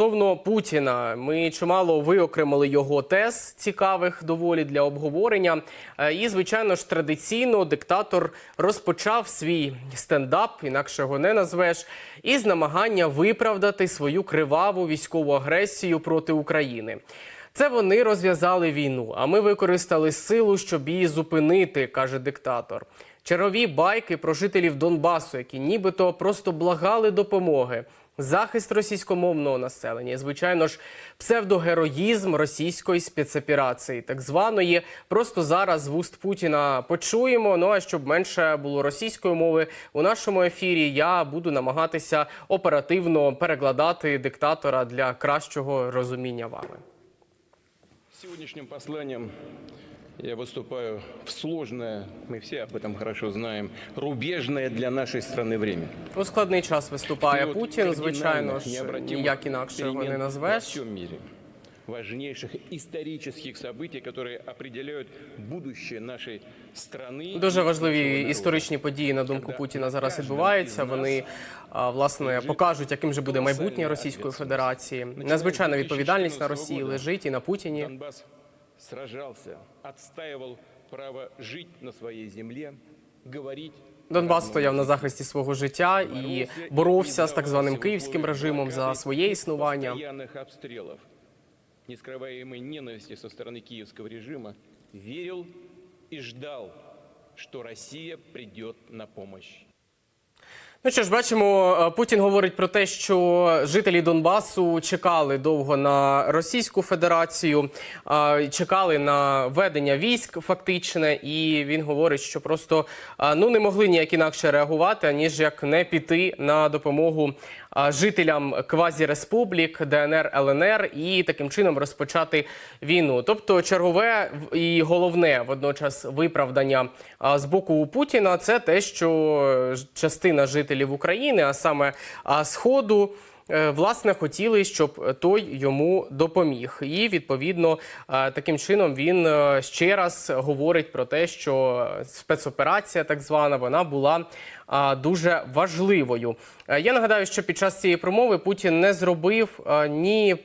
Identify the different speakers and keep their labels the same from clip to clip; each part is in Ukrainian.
Speaker 1: Стосовно Путіна, ми чимало виокремили його тез цікавих доволі для обговорення. Е, І, звичайно ж, традиційно диктатор розпочав свій стендап, інакше його не назвеш, із намагання виправдати свою криваву військову агресію проти України. Це вони розв'язали війну, а ми використали силу, щоб її зупинити, каже диктатор. Чергові байки про жителів Донбасу, які нібито просто благали допомоги. Захист російськомовного населення, звичайно ж, псевдогероїзм російської спецоперації, так званої. Просто зараз з вуст Путіна почуємо. Ну а щоб менше було російської мови у нашому ефірі, я буду намагатися оперативно перекладати диктатора для кращого розуміння вами.
Speaker 2: Сегодняшним посланием я выступаю в сложное, мы все об этом хорошо знаем, рубежное для нашей страны время.
Speaker 1: У складний час виступає
Speaker 2: Период
Speaker 1: Путін. Звичайно
Speaker 2: кардинальных,
Speaker 1: ж,
Speaker 2: необратимых
Speaker 1: ніяк інакше його не
Speaker 2: перемен Во
Speaker 1: назвеш.
Speaker 2: всем мире. Важнейших исторических событий, которые определяют будущее нашей страны.
Speaker 1: Дуже
Speaker 2: и
Speaker 1: важливі
Speaker 2: нашего народа.
Speaker 1: історичні події на думку Путіна зараз відбуваються. Вони а, власне покажуть, яким же буде майбутнє Російської Федерації. Надзвичайна відповідальність на Росії лежить і на Путіні.
Speaker 2: Донбасс сражался, отстаивал право жить на своей земле, говорить
Speaker 1: Донбас стояв на захисті свого життя і боровся з так званим київським режимом за своє існування.
Speaker 2: Постоянных обстрелов, нескрываемой ненависти со стороны киевского режима, верил и ждал, что Россия придет на помощь.
Speaker 1: Ну що ж, бачимо, е, Путін говорить про те, що жителі Донбасу чекали довго на Російську Федерацію, чекали на ведення військ фактичне, і він говорить, що просто ну не могли ніяк інакше реагувати, аніж як не піти на допомогу жителям квазіреспублік ДНР ЛНР і таким чином розпочати війну. Тобто, чергове і головне водночас виправдання з боку Путіна це те, що е, частина жителів України, а саме Сходу. е, Власне, хотіли, щоб той йому допоміг, і відповідно е, таким чином він ще раз говорить про те, що спецоперація, так звана, вона була дуже важливою. Е, Я нагадаю, що під час цієї промови Путін не зробив е, ні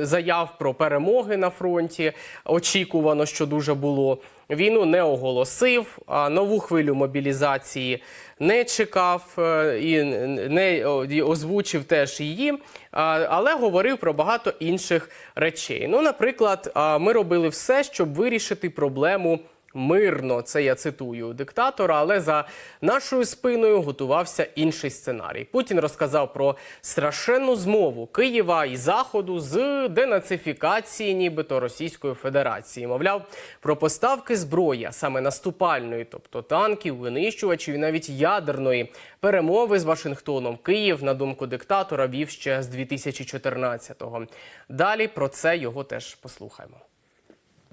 Speaker 1: заяв про перемоги на фронті. Очікувано, що дуже було. Війну не оголосив, нову хвилю мобілізації не чекав е, і не озвучив теж її, але говорив про багато інших речей. Ну, наприклад, ми робили все, щоб вирішити проблему. Мирно, це я цитую диктатора, але за нашою спиною готувався інший сценарій. Путін розказав про страшенну змову Києва і Заходу з денацифікації, нібито Російської Федерації. Мовляв, про поставки зброї, а саме наступальної, тобто танків, винищувачів і навіть ядерної перемови з Вашингтоном. Київ, на думку диктатора, вів ще з 2014-го. Далі про це його теж послухаємо.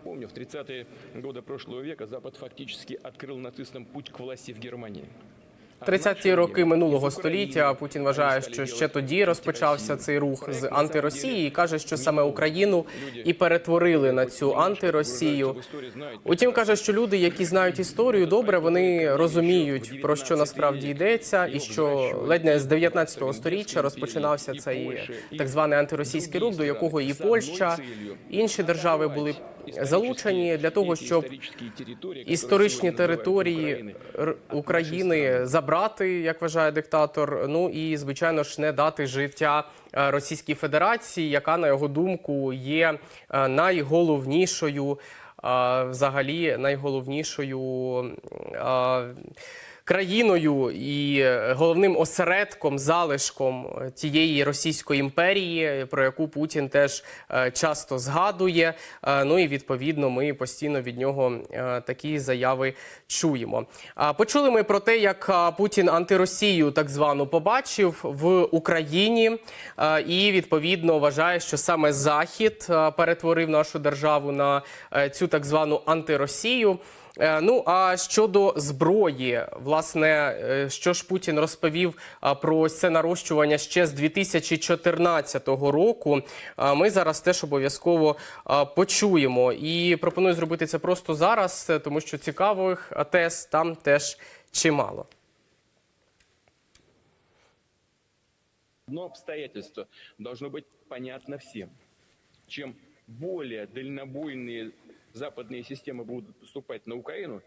Speaker 2: Помню, в 30-е годы прошлого века Запад фактически открыл нацистам путь к власти в Германии. А
Speaker 1: 30-ті роки минулого століття Путін вважає, що ще тоді розпочався цей рух з антиросії, і каже, що саме Україну і перетворили на цю антиросію. Утім, каже, що люди, які знають історію добре, вони розуміють про що насправді йдеться, і що ледь не з 19-го сторіччя розпочинався цей так званий антиросійський рух, до якого і Польща, і інші держави були залучені для того, щоб історичні території України забрати, як вважає диктатор. Ну і звичайно ж не дати життя е, Російській Федерації, яка на його думку є е, найголовнішою, е, взагалі найголовнішою. Країною і е, головним осередком, залишком е, тієї Російської імперії, про яку Путін теж е, часто згадує. Ну і відповідно ми постійно від нього такі заяви чуємо. Почули ми про те, як Путін антиросію так звану побачив в Україні, і відповідно вважає, що саме Захід перетворив нашу державу на цю так звану антиросію. Е, Ну а щодо зброї, власне, е, що ж Путін розповів про це нарощування ще з 2014 року. Ми зараз теж обов'язково почуємо. І пропоную зробити це просто зараз, е, тому що цікавих тез там теж чимало.
Speaker 2: Одно обстоятельство должно быть понятно всем. Чем более дальнобойные западные системы будут поступать на Украину,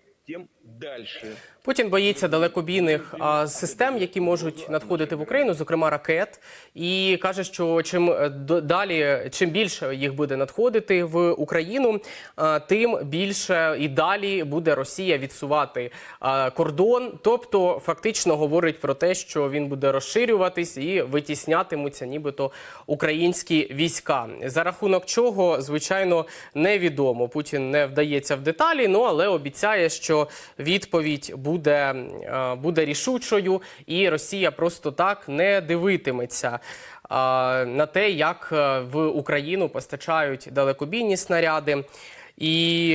Speaker 1: Путін боїться далекобійних систем, які можуть надходити в Україну, зокрема ракет, і каже, що чим е, далі, чим більше їх буде надходити в Україну, тим більше і далі буде Росія відсувати кордон. Тобто, фактично говорить про те, що він буде розширюватись і витіснятимуться, нібито українські війська. За рахунок чого, звичайно, невідомо. Путін не вдається в деталі, ну але обіцяє, що відповідь буде, е, буде рішучою, і Росія просто так не дивитиметься е, на те, як е, в Україну постачають далекобійні снаряди. І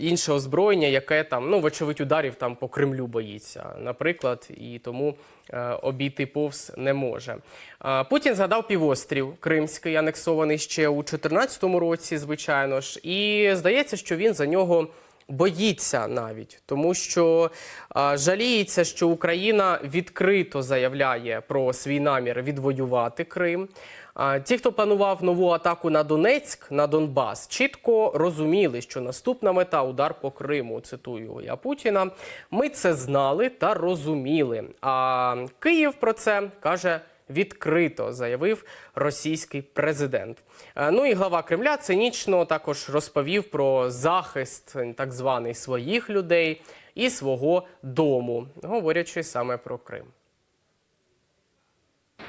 Speaker 1: інше озброєння, яке там, ну, вочевидь, ударів там по Кремлю боїться, наприклад, і тому обійти повз не може. Путін згадав півострів Кримський, анексований ще у 2014 році, звичайно ж, і здається, що він за нього боїться навіть, тому що е, жаліється, що Україна відкрито заявляє про свій намір відвоювати Крим. А Ті, хто планував нову атаку на Донецьк, на Донбас, чітко розуміли, що наступна мета удар по Криму. Цитую я Путіна. Ми це знали та розуміли. А Київ про це каже. Відкрито заявив російський президент. Е, Ну і глава Кремля цинічно також розповів про захист так званий своїх людей і свого дому, говорячи саме про Крим.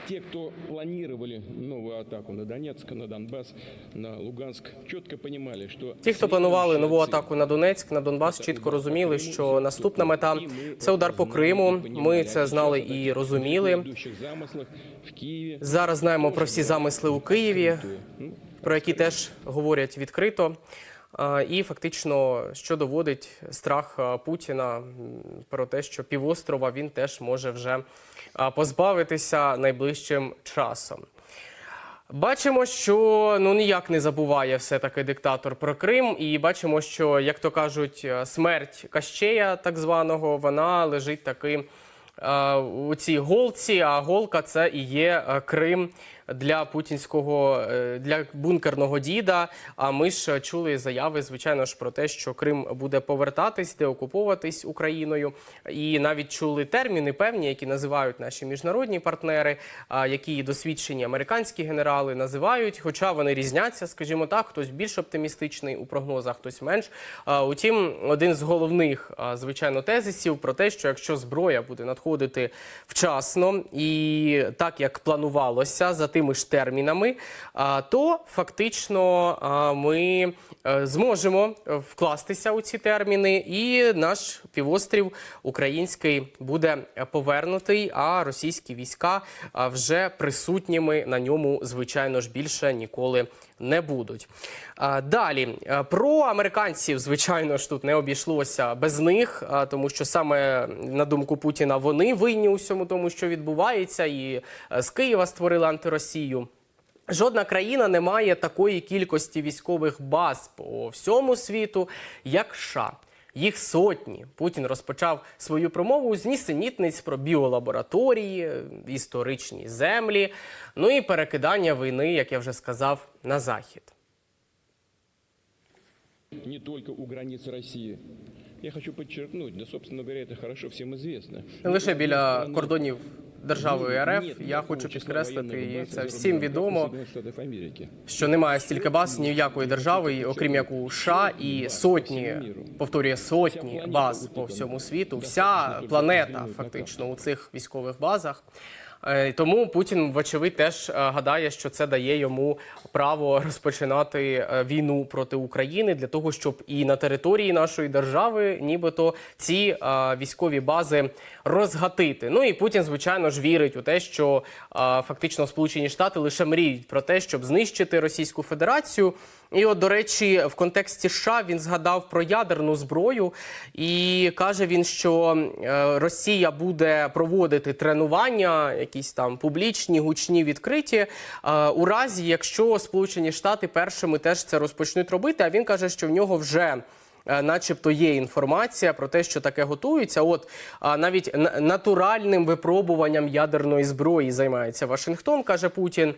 Speaker 2: Те, кто планировали новую атаку на Донецк, на Донбасс, на Луганск, четко понимали, что...
Speaker 1: Ті, хто планували нову атаку на Донецьк, на Донбас, чітко розуміли, що наступна мета це удар по Криму. Ми це знали і розуміли.
Speaker 2: в Киеве.
Speaker 1: Зараз знаємо про всі замисли у Києві,
Speaker 2: Ну,
Speaker 1: про які теж говорять відкрито. І фактично, що доводить страх Путіна про те, що півострова він теж може вже позбавитися найближчим часом. Бачимо, що ну ніяк не забуває все-таки диктатор про Крим, і бачимо, що, як то кажуть, смерть Кащея, так званого, вона лежить таки у цій голці. А голка це і є Крим для путінського е, для бункерного діда. А ми ж чули заяви, звичайно ж, про те, що Крим буде повертатись, деокуповуватись Україною, і навіть чули терміни певні, які називають наші міжнародні партнери, які досвідчені американські генерали називають, хоча вони різняться, скажімо так, хтось більш оптимістичний у прогнозах, хтось менш. Утім, один з головних, звичайно, тезисів про те, що якщо зброя буде надходити вчасно і так як планувалося за тими ж термінами, то фактично ми е, зможемо вкластися у ці терміни, і наш півострів український буде повернутий, а російські війська вже присутніми на ньому, звичайно ж, більше ніколи не будуть. Далі про американців, звичайно ж, тут не обійшлося без них, тому що саме на думку Путіна вони винні у всьому тому, що відбувається, і е, з Києва створили антиросію. Жодна країна не має такої кількості військових баз по всьому світу, як США. Їх сотні. Путін розпочав свою промову з нісенітниць про біолабораторії, історичні землі, ну і перекидання війни, як я вже сказав, на захід.
Speaker 2: не только у границ России. Я хочу подчеркнуть, да, собственно говоря, это хорошо известно.
Speaker 1: Не лише біля кордонів держави
Speaker 2: Нет
Speaker 1: РФ. Я хочу підкреслити, і це всім відомо. Що немає стільки баз ніякої держави, окрім як у США, і сотні, повторює сотні баз по всьому світу. Вся планета фактично у цих військових базах. Е, Тому Путін, вочевидь, теж е, гадає, що це дає йому право розпочинати е, війну проти України для того, щоб і на території нашої держави, нібито ці військові бази розгатити. Ну і Путін, звичайно ж, вірить у те, що фактично Сполучені Штати лише мріють про те, щоб знищити Російську Федерацію. І, от, до речі, в контексті США він згадав про ядерну зброю і каже він, що е, Росія буде проводити тренування, якісь там публічні, гучні, відкриті, е, у разі, якщо Сполучені Штати першими теж це розпочнуть робити. А він каже, що в нього вже начебто, є інформація про те, що таке готується. От навіть на- натуральним випробуванням ядерної зброї займається Вашингтон, каже Путін,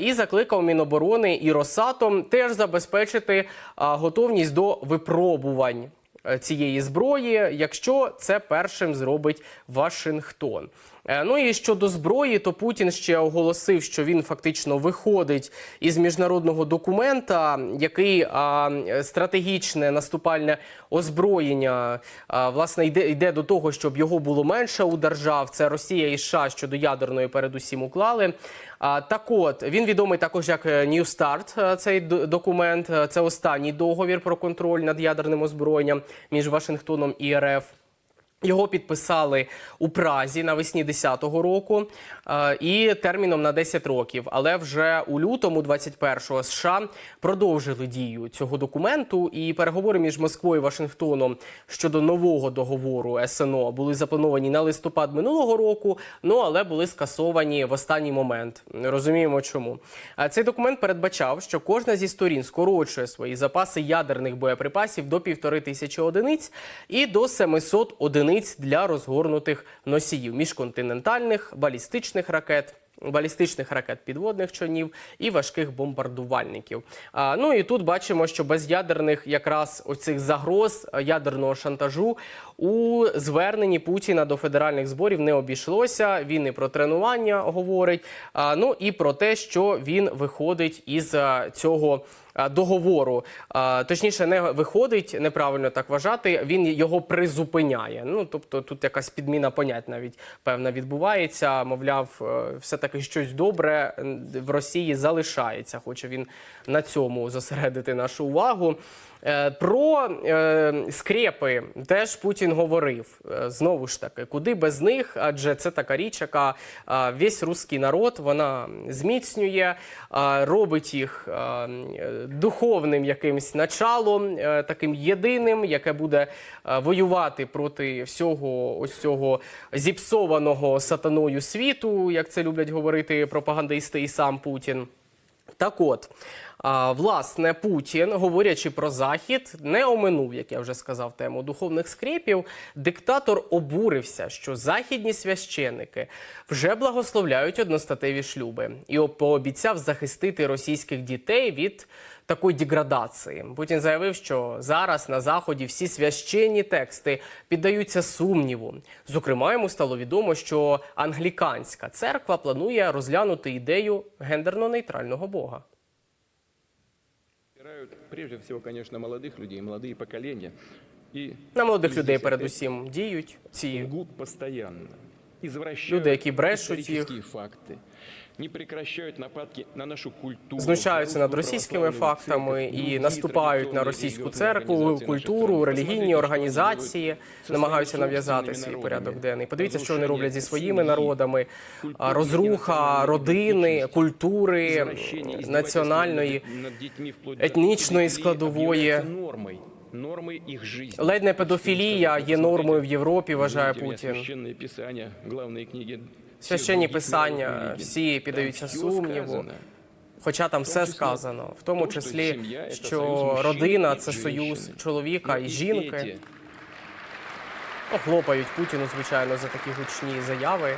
Speaker 1: і закликав Міноборони і Росатом теж забезпечити готовність до випробувань е, цієї зброї, якщо це першим зробить Вашингтон. Е, Ну і щодо зброї, то Путін ще оголосив, що він фактично виходить із міжнародного документа, який а, стратегічне наступальне озброєння а, власне йде, йде до того, щоб його було менше у держав. Це Росія і США щодо ядерної передусім уклали. А, так от він відомий також як е, New Start, е, цей документ. Це останній договір про контроль над ядерним озброєнням між Вашингтоном і РФ. Його підписали у Празі навесні 10-го року е, і терміном на 10 років. Але вже у лютому 21-го США продовжили дію цього документу. І переговори між Москвою і Вашингтоном щодо нового договору СНО були заплановані на листопад минулого року. Ну але були скасовані в останній момент. Розуміємо, чому цей документ передбачав, що кожна зі сторін скорочує свої запаси ядерних боєприпасів до півтори тисячі одиниць і до 700 одиниць для розгорнутих носіїв міжконтинентальних балістичних ракет. Балістичних ракет підводних човнів і важких бомбардувальників. А, ну і тут бачимо, що без ядерних якраз оцих загроз е, ядерного шантажу у зверненні Путіна до федеральних зборів не обійшлося. Він і про тренування говорить. А, ну і про те, що він виходить із е, цього договору. Точніше, не виходить, неправильно так вважати. Він його призупиняє. Ну тобто, тут якась підміна понять навіть певна відбувається. Мовляв, е, все таки щось добре в Росії залишається. Хоче він на цьому зосередити нашу увагу. Е, Про е, скрепи теж Путін говорив. Е, Знову ж таки, куди без них? Адже це така річ, яка весь русський народ вона зміцнює, робить їх духовним якимсь началом, таким єдиним, яке буде воювати проти всього ось цього зіпсованого сатаною світу, як це люблять говорити пропагандисти і сам Путін. Так от, власне, Путін, говорячи про Захід, не оминув, як я вже сказав, тему духовних скрепів. Диктатор обурився, що західні священники вже благословляють одностатеві шлюби і пообіцяв захистити російських дітей від такої деградації. Путін заявив, що зараз на заході всі священні тексти піддаються сумніву. Зокрема, йому стало відомо, що англіканська церква планує розглянути ідею гендерно-нейтрального бога
Speaker 2: Опирают прежде всего, конечно, молодых людей, молодые поколения. И
Speaker 1: На молодих
Speaker 2: здесь
Speaker 1: людей
Speaker 2: опять
Speaker 1: передусім діють ці
Speaker 2: лгут постоянно. Извращают
Speaker 1: Люди, які брешуть
Speaker 2: исторические факты. Не прекращают нападки на нашу культуру.
Speaker 1: знущаються над
Speaker 2: русскую
Speaker 1: російськими
Speaker 2: православную
Speaker 1: фактами
Speaker 2: церковь,
Speaker 1: і
Speaker 2: другие
Speaker 1: наступають на
Speaker 2: традиционные
Speaker 1: російську
Speaker 2: религиозные
Speaker 1: церкву,
Speaker 2: организации
Speaker 1: культуру,
Speaker 2: нашей страны.
Speaker 1: релігійні
Speaker 2: Посмотрите, что они
Speaker 1: організації
Speaker 2: делают со
Speaker 1: намагаються
Speaker 2: своими
Speaker 1: нав'язати
Speaker 2: собственными
Speaker 1: свій
Speaker 2: народами.
Speaker 1: порядок денний. Подивіться, що вони
Speaker 2: Разрушение
Speaker 1: роблять зі своїми
Speaker 2: семьи,
Speaker 1: народами. А,
Speaker 2: культурных и
Speaker 1: Розруха
Speaker 2: национальных
Speaker 1: родини,
Speaker 2: идентичностей,
Speaker 1: культури,
Speaker 2: извращение, издевательство
Speaker 1: національної.
Speaker 2: над- над детьми вплоть до
Speaker 1: етнічної
Speaker 2: педофилии
Speaker 1: складової.
Speaker 2: является нормой, нормой их жизни.
Speaker 1: Ледь не педофілія є нормою в Європі, вважає
Speaker 2: Извините меня,
Speaker 1: Путін.
Speaker 2: Священные писания, главные книги всех
Speaker 1: Священні
Speaker 2: других
Speaker 1: писання
Speaker 2: народов религий.
Speaker 1: всі
Speaker 2: Там
Speaker 1: піддаються
Speaker 2: всё
Speaker 1: сумніву.
Speaker 2: сказано.
Speaker 1: Хоча там все
Speaker 2: числі-
Speaker 1: сказано, в тому
Speaker 2: в тому, що
Speaker 1: числі,
Speaker 2: сім'я – це
Speaker 1: що
Speaker 2: союз мужчини
Speaker 1: родина
Speaker 2: і
Speaker 1: це союз
Speaker 2: жінки.
Speaker 1: чоловіка
Speaker 2: Ну,
Speaker 1: і
Speaker 2: и
Speaker 1: жінки.
Speaker 2: эти
Speaker 1: Ну, хлопають Путіну, звичайно, за такі гучні заяви.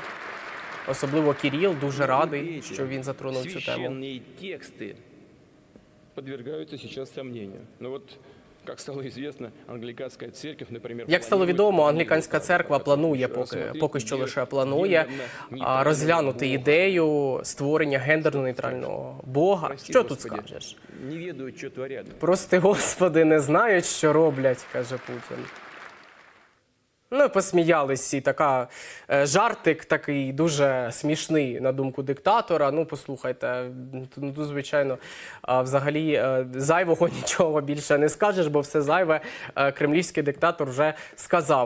Speaker 1: Особливо Кіріл дуже радий,
Speaker 2: эти
Speaker 1: що він затронув цю тему.
Speaker 2: священные тексты подвергаются сейчас
Speaker 1: Як стало відомо, англіканська церква планує поки поки що лише планує розглянути ідею створення гендерно-нейтрального бога. Що тут скажеш? Прости, господи, не знають, що роблять, каже Путін. Ну, посміялись всі. Така е, жартик такий дуже смішний на думку диктатора. Ну, послухайте, ну, тут, звичайно, взагалі е, зайвого нічого більше не скажеш, бо все зайве е, кремлівський диктатор вже сказав.